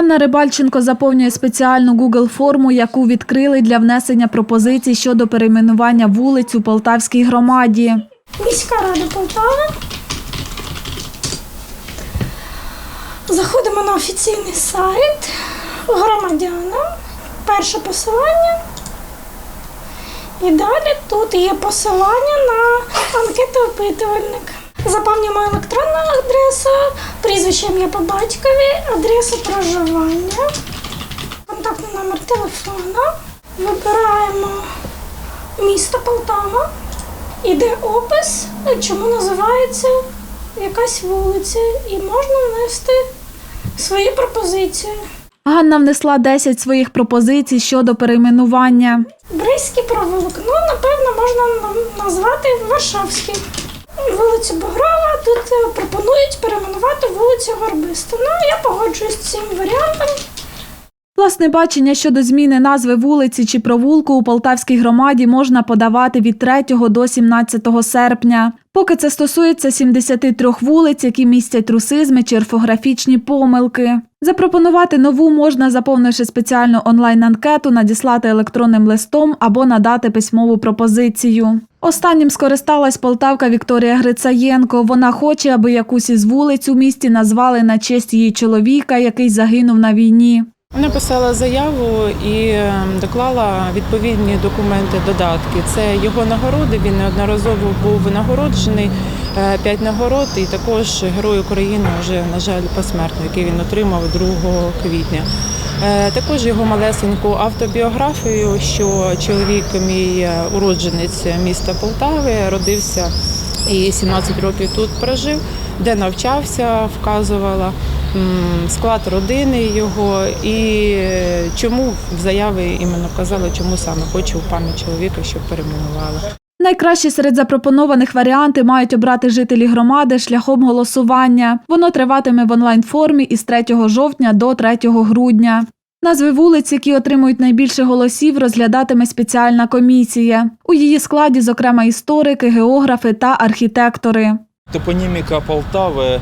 Ганна Рибальченко заповнює спеціальну Google форму, яку відкрили для внесення пропозицій щодо перейменування вулиць у Полтавській громаді. Міська рада Полтави. Заходимо на офіційний сайт громадянам. Перше посилання. І далі тут є посилання на анкету-опитувальник. Заповнюємо електронну адресу, прізвище ім'я по батькові, адресу проживання, контактний номер телефона. Вибираємо місто Полтава. Іде опис, чому називається якась вулиця, і можна внести свої пропозиції. Ганна внесла 10 своїх пропозицій щодо перейменування. Бризький провулок, ну, напевно, можна назвати Варшавський. Вулицю Багрова тут е, пропонують перейменувати вулицю Горбиста. Ну, я погоджуюсь з цим варіантом. Власне бачення щодо зміни назви вулиці чи провулку у Полтавській громаді можна подавати від 3 до 17 серпня. Поки це стосується 73 вулиць, які містять русизми чи орфографічні помилки. Запропонувати нову можна, заповнивши спеціальну онлайн-анкету, надіслати електронним листом або надати письмову пропозицію. Останнім скористалась полтавка Вікторія Грицаєнко. Вона хоче, аби якусь із вулиць у місті назвали на честь її чоловіка, який загинув на війні. Написала заяву і е, доклала відповідні документи, додатки. Це його нагороди. Він неодноразово був нагороджений. е, П'ять нагород, і також Герой України вже, на жаль, посмертно, який він отримав 2 квітня. Е, Також його малесеньку автобіографію, що чоловік мій е, уродженець міста Полтави, родився і 17 років тут прожив, де навчався, вказувала склад родини його і чому в заяві іменно вказали, чому саме хочу в пам'ять чоловіка, щоб перейменували. Найкращі серед запропонованих варіанти мають обрати жителі громади шляхом голосування. Воно триватиме в онлайн-формі із 3 жовтня до 3 грудня. Назви вулиць, які отримують найбільше голосів, розглядатиме спеціальна комісія. У її складі, зокрема, історики, географи та архітектори. Топоніміка Полтави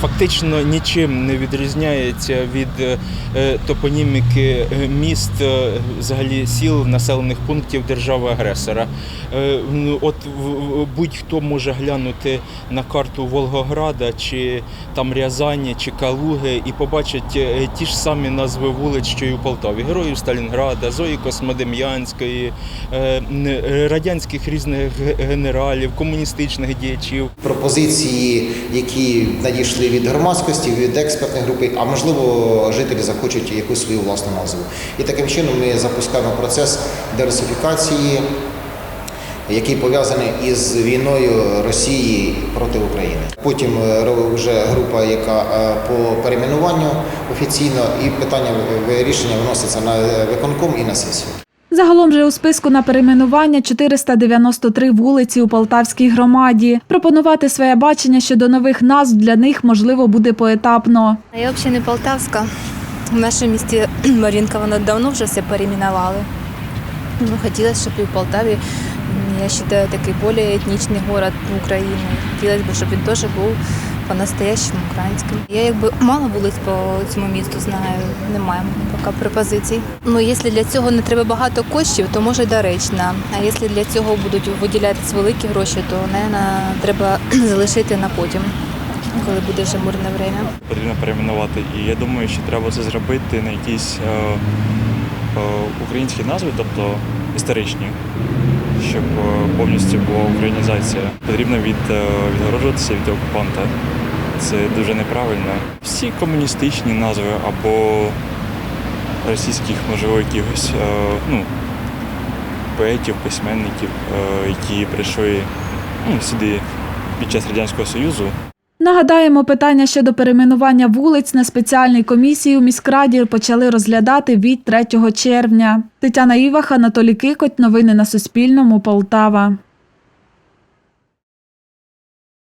фактично нічим не відрізняється від е, топоніміки е, міст, е, взагалі сіл, населених пунктів держави-агресора. От будь-хто може глянути на карту Волгограда чи там Рязані чи Калуги і побачить ті ж самі назви вулиць, що й у Полтаві. Героїв Сталінграда, Зої Космодем'янської, радянських різних генералів, комуністичних діячів. Пропозиції, які надійшли від громадськості, від експертної групи, а можливо, жителі захочуть якусь свою власну назву. І таким чином ми запускаємо процес дерусифікації, який пов'язаний із війною Росії проти України. Потім е, вже група, яка е, по перейменуванню офіційно, і питання вирішення виноситься на е, виконком і на сесію. Загалом же у списку на перейменування 493 вулиці у Полтавській громаді. Пропонувати своє бачення щодо нових назв для них можливо буде поетапно. Я взагалі не полтавська. В нашому місті Марінка вона давно вже все перейменували. Ну, хотілося, щоб і в Полтаві, я вважаю, такий більш етнічний город України. Хотілося б, щоб він теж був по-настоящему українським. Я якби мало вулиць по цьому місту знаю, немає поки пропозицій. Ну, якщо для цього не треба багато коштів, то може й доречно. А якщо для цього будуть виділятися великі гроші, то, мабуть, треба залишити на потім, коли буде вже мирне время. потрібно перейменувати. І я думаю, що треба це зробити на якісь е, е, українські назви, тобто історичні, щоб е, повністю була українізація. Потрібно від, е, відгороджуватися від окупанта. Це дуже неправильно. Всі комуністичні назви або російських, можливо, якихось е, ну, поетів, письменників, які прийшли ну, сюди під час Радянського Союзу. Нагадаємо, питання щодо перейменування вулиць на спеціальній комісії у міськраді почали розглядати від 3 червня. Тетяна Івах, Анатолій Кикоть. Новини на Суспільному. Полтава.